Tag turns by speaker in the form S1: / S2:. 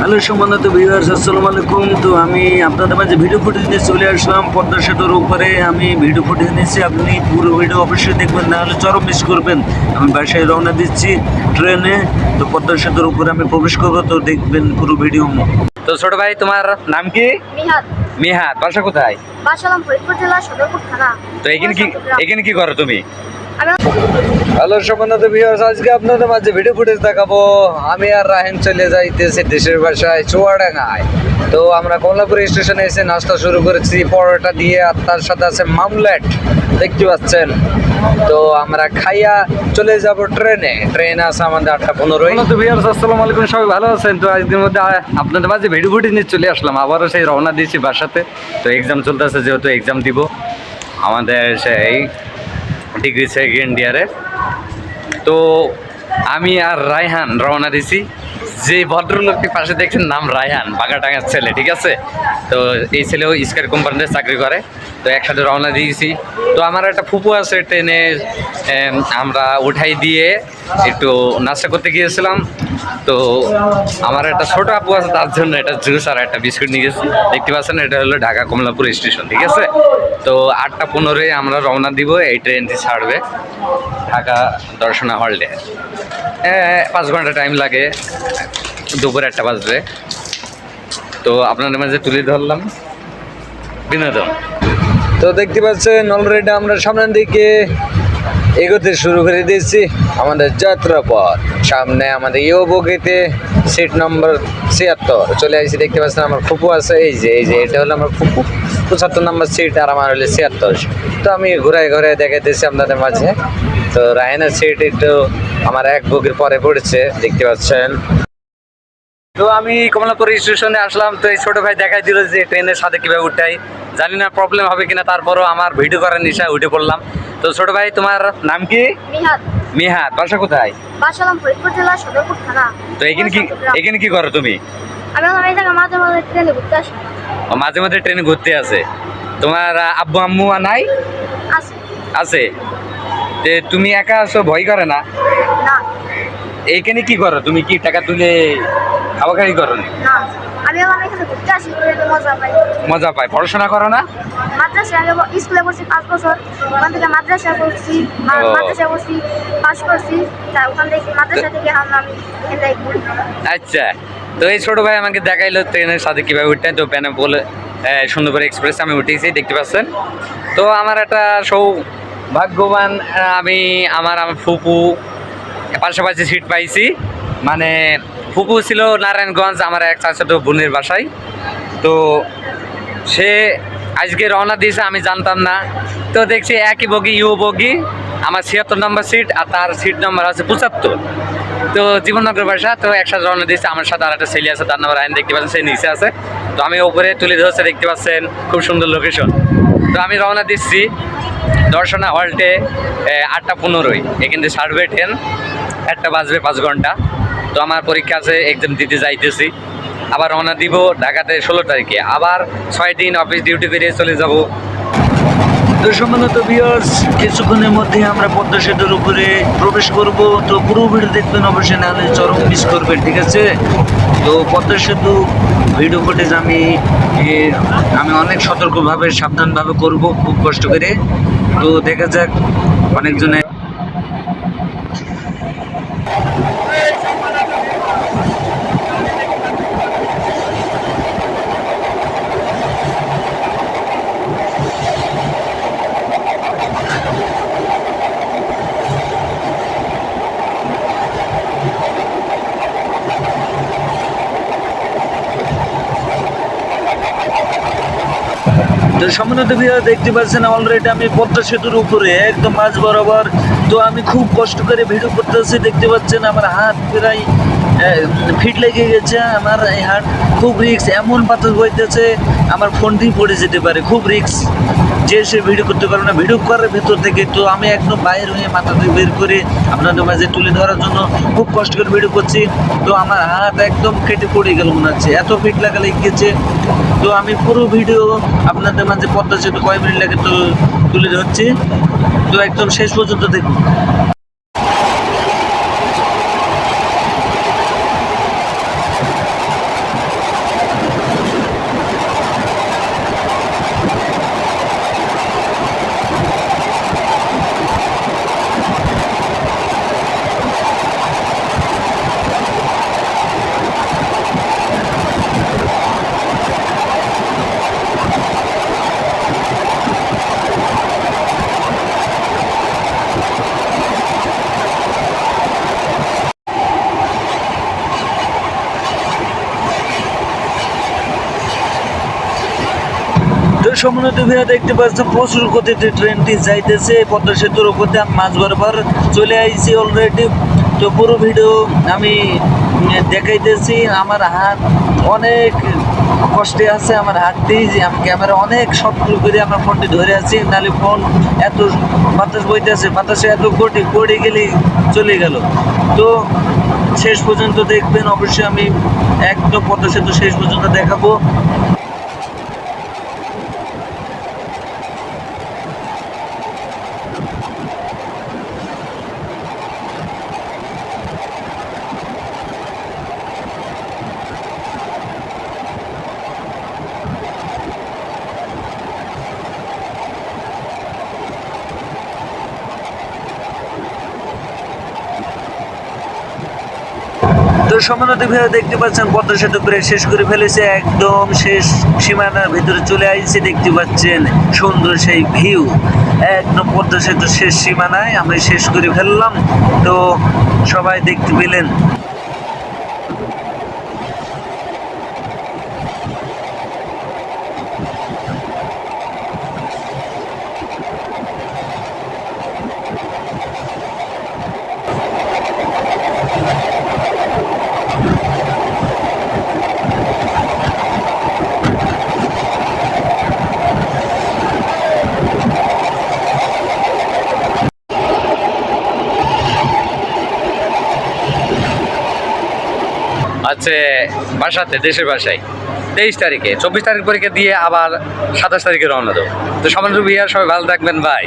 S1: Hello সম্মানিত viewers আসসালামু আলাইকুম। তো আমি আপনাদের মাঝে ভিডিও ফুটেজ নিয়ে চলে আসলাম। পদ্মা সেতুর উপরে আমি ভিডিও ফুটেজ নিয়েছি। আপনি পুরো ভিডিও অবশ্যই দেখবেন না হলে চরম মিস করবেন। আমি বাসায় রওনা দিচ্ছি ট্রেনে। তো পদ্মা সেতুর উপরে আমি প্রবেশ করব তো দেখবেন পুরো ভিডিও
S2: তো ছোট ভাই তোমার নাম কি? মিহাত। বাসা কোথায়?
S3: বাসালাম ফরিদপুর জেলা সদরপুর থানা।
S2: তো এখানে কি এখানে কি করো তুমি?
S1: হ্যালো সম্মানিত ভিউয়ার্স আজকে আপনাদের মাঝে ভিডিও ফুটেজ দেখাবো। আমি আর রাহেন চলে যাইতেছি দেশের বাসায়, চুয়াডাঙ্গায়। তো আমরা কমলাপুর স্টেশনে এসে নাস্তা শুরু করেছি, পরোটা দিয়ে, আর তার সাথে আছে মামলেট। দেখতে পাচ্ছেন? তো আমরা খাইয়া চলে যাব ট্রেনে। ট্রেন আছে আমাদের আটটা পনেরোই।
S2: তো ভিউয়ার্স আসসালামু আলাইকুম, সবাই ভালো আছেন? তো আজকের মধ্যে আপনাদের মাঝে ভিডিও ফুটেজ নিয়ে চলে আসলাম। আবারও সেই রওনা দিয়েছি বাসাতে। তো এক্সাম চলতেছে, যেহেতু এক্সাম দিব। আমাদের সেই ডিগ্রি সেকেন্ড ইয়ারে। তো আমি আর রায়হান রওনা দিছি। যে ভদ্রলোকটি পাশে দেখছেন, নাম রায়হান বাগাটাঙ্গার ছেলে, ঠিক আছে? তো এই ছেলেও স্কার কোম্পানিতে চাকরি করে। তো একসাথে রওনা দিয়েছি। তো আমার একটা ফুপু আছে ট্রেনে আমরা উঠাই দিয়ে একটু নাস্তা করতে গিয়েছিলাম। তো আমার একটা ছোট আপু আছে, তার জন্য একটা জুস আর একটা বিস্কুট নিয়ে গেছি। দেখতে পাচ্ছেন, এটা হলো ঢাকা কমলাপুর স্টেশন, ঠিক আছে? তো আটটা পনেরোয় আমরা রওনা দিব, এই ট্রেনটি ছাড়বে ঢাকা দর্শনা হলডে পাঁচ ঘণ্টা টাইম লাগে, দুপুর একটা বাজবে। তো আপনাদের মাঝে তুলে ধরলাম বিনোদন।
S1: তো দেখতে পাচ্ছেন অলরেডি আমরা সামনের দিকে এগোতে শুরু করে দিয়েছি আমাদের যাত্রাপথ। সামনে আমাদের ইউ বগিতে সিট নম্বর ছিয়াত্তর। চলে আসছি, দেখতে পাচ্ছেন আমার ফুপু আছে, এই যে এই যে, এটা হলো আমার ফুপু। পঁচাত্তর নম্বর সিট আর আমার হলো ছিয়াত্তর। তো আমি ঘুরাই ঘুরাই দেখাইতেছি আপনাদের মাঝে। তো রায়নের সিট একটু আমার এক বগির পরে পড়েছে, দেখতে পাচ্ছেন।
S2: তো আমি কমলাপুর স্টেশনে আসলাম তো এই ছোট ভাই দেখাই দিল যে ট্রেনের সাথে কীভাবে উঠাই জানি না প্রবলেম হবে কিনা তারপরও আমার ভিডিও করার নিশায় উঠে পড়লাম। তো ছোট ভাই তোমার নাম কি? মিহাত। বাসা কোথায়?
S3: বাসালাম ফরিদপুর জেলা সদরপুর থানা।
S2: তো এখানে কি এখানে কি করো তুমি?
S3: মাঝে মাঝে ট্রেনে ঘুরতে আসি।
S2: মাঝে মাঝে ট্রেনে ঘুরতে আছে তোমার আব্বু আম্মু নাই?
S3: আসি
S2: আছে? তুমি একা আছো ভয় করে না?
S3: না।
S2: এইখানে কি করো? তুমি কি টাকা তুলে খাওয়া খাওয়ি করো
S3: আমি আমার এখানে ঘুরতে আসি মজা পাই।
S2: মজা পায়। পড়াশোনা করো না?
S3: মাদ্রাসায় আমি স্কুলে পড়ছি পাঁচ বছর ওখান থেকে
S2: ও।
S3: পড়ছি পাস করছি তা ওখান থেকে মাদ্রাসা থেকে আমি
S2: আচ্ছা। তো এই ছোট ভাই আমাকে দেখাইলো ট্রেনের সাথে কীভাবে উঠতেন তো প্যানে বলে সুন্দরবন এক্সপ্রেস আমি উঠেছি দেখতে পাচ্ছেন। তো আমার একটা সৌভাগ্যবান আমি আমার আমার ফুপু পাশাপাশি সিট পাইছি। মানে ফুপু ছিল নারায়ণগঞ্জ, আমার এক চাচাতো বোনের বাসায়। তো সে আজকে রওনা দিয়েছে, আমি জানতাম না। তো দেখছি একই বগি, ইউ বগি, আমার ছিয়াত্তর নম্বর সিট আর তার সিট নম্বর আছে পঁচাত্তর। তো জীবননগর বাসা, তো একসাথে রওনা দিয়েছে, আমার সাথে আর একটা ছেলে আছে, তার নাম্বার আইন দেখতে পাচ্ছেন, সে নিচে আছে। তো আমি ওপরে তুলে ধরছে, দেখতে পাচ্ছেন, খুব সুন্দর লোকেশন তো আমি রওনা দিচ্ছি দর্শনা হল্টে আটটা পনেরোই এখান থেকে ছাড়বে ট্রেন একটা বাজবে পাঁচ ঘণ্টা। তো আমার পরীক্ষা আছে এক্সাম দিতে যাইতেছি। আবার রওনা দিব ঢাকাতে ষোলো তারিখে। আবার ছয় দিন অফিস ডিউটি বেরিয়ে চলে যাব।
S1: তো সম্মানিত ভিউয়ার্স কিছুক্ষণের মধ্যে আমরা পদ্মা সেতুর উপরে প্রবেশ করব। তো পুরো ভিডিও দেখবেন, অবশ্যই নাহলে চরম মিস করবেন, ঠিক আছে? তো পদ্মা সেতু ভিডিও ফুটেজ আমি আমি অনেক সতর্কভাবে, সাবধানভাবে করব, খুব কষ্ট করে। তো দেখা যাক, অনেকজনে তো সম্মানিত ভিউয়ার দেখতে পাচ্ছেন অলরেডি আমি পদ্মা সেতুর উপরে একদম মাঝ বরাবর। তো আমি খুব কষ্ট করে ভিডিও করতেছি, দেখতে পাচ্ছেন আমার হাত প্রায় ফিট লেগে গেছে, আমার এই হাত খুব রিক্স এমন পাথর বইতেছে, আমার ফোনটি পড়ে যেতে পারে, খুব রিক্স যে সে ভিডিও করতে পারবে না ভিডিও করার ভেতর থেকে তো আমি একদম বাইর হয়ে মাথা থেকে বের করে আপনাদের মাঝে তুলে ধরার জন্য খুব কষ্ট করে ভিডিও করছি। তো আমার হাত একদম কেটে পড়ে গেল মনে হচ্ছে, এত ফিট লাগা লেগে গেছে। তো আমি পুরো ভিডিও আপনাদের মাঝে পদ্মা সেতু কয় মিনিট লাগে তো তুলে ধরছি। তো একদম শেষ পর্যন্ত দেখুন। সমুদ্র ভিয়া দেখতে পাচ্ছেন, প্রচুর গতিতে ট্রেনটি যাইতেছে। পদ্মা সেতুর উপর দিয়ে আমি মাঝ বরাবর চলে আইছি অলরেডি তো পুরো ভিডিও আমি দেখাইতেছি। আমার হাত অনেক কষ্টে আছে, আমার হাত দিয়ে যে আমি ক্যামেরা অনেক শক্ত করে আমার ফোনটি ধরে আছি। নাহলে ফোন এত বাতাস বইতেছে, বাতাসে এত গটি পড়ে গেলে চলে গেল। তো শেষ পর্যন্ত দেখবেন, অবশ্যই আমি একদম পদ্মা সেতু শেষ পর্যন্ত দেখাবো। সমানতি ভাইয়া দেখতে পাচ্ছেন, পদ্মা সেতু প্রায় শেষ করে ফেলেছে একদম শেষ সীমানার ভিতরে চলে আইছে, দেখতে পাচ্ছেন সুন্দর সেই ভিউ। একদম পদ্মা সেতু শেষ সীমানায় আমি শেষ করে ফেললাম। তো সবাই দেখতে পেলেন।
S2: আছে বাসাতে, দেশের বাসায়। তেইশ তারিখে। চব্বিশ তারিখ পরীক্ষা দিয়ে আবার সাতাশ তারিখে রওনা দেবো। তো বিহার সবাই ভালো থাকবেন ভাই